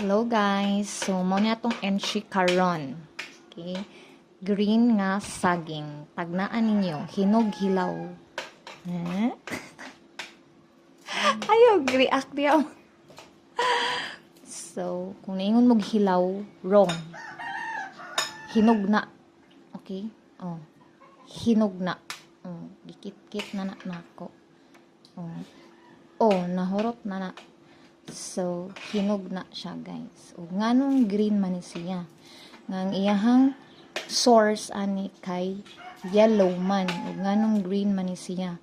Hello guys. So mo na tong entry karon. Okay? Green nga saging. Tagnaan ninyo, hinog hilaw. Eh? Ayaw, react diya. So, kung naingon mog hilaw, wrong. Hinog na. Okay? Oh. Hinog na. Oh, gikit-kit na na nako. Oh. Oh, nahurot na na. So, hinog na siya, guys. O, nganong green man siya. Nga ang iyahang source ani kay yellow man. O, nganong green man siya.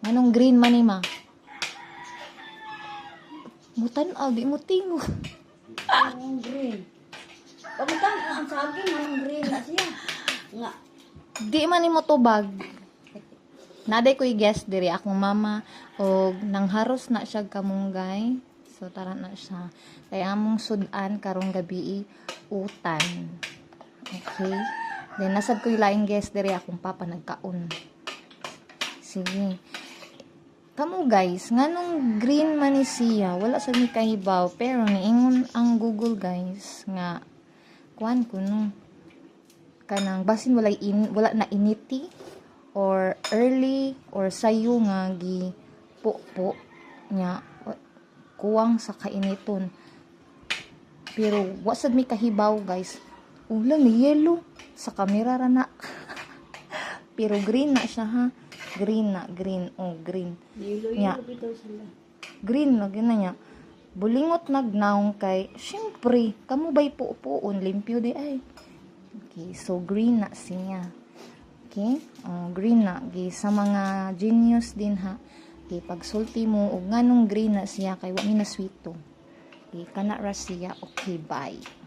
Nganong green man ma? Mutan aw di mo tingo. Ang green. Pagkatang ang saging, ang green na siya. Nga. Di man ni mo tubag. Naday ko guess diri akong mama o nangharos na siya kamunggay. So tara na siya. Kaya among sudan karong gabi utan. Okay. Then nasad ko laing guess diri akong papa nagkaon. Sige. Kamu guys, nganong green man ni wala sa mi kahibaw, pero niingon ang Google guys nga kuan kuno kanang basin wala in, wala na initi or early or sayo nga gi po po nya kuwang sa kainiton. Pero wasad mi kahibaw guys. Ulang ni yellow sa kamera ra na. Pero green na siya ha? Green na green. Oh green. Yelo-yelo Nga. bitaw sila. green na gina niya bulingot nagnaong kay syempre kamo bay puupuon limpyo di ay. Okay so green na siya. Okay? Oh, green na. Gi sa mga genius din ha okay pagsulti mo og nganong green na siya kay wa mi na sweet to. Okay kana ra siya okay bye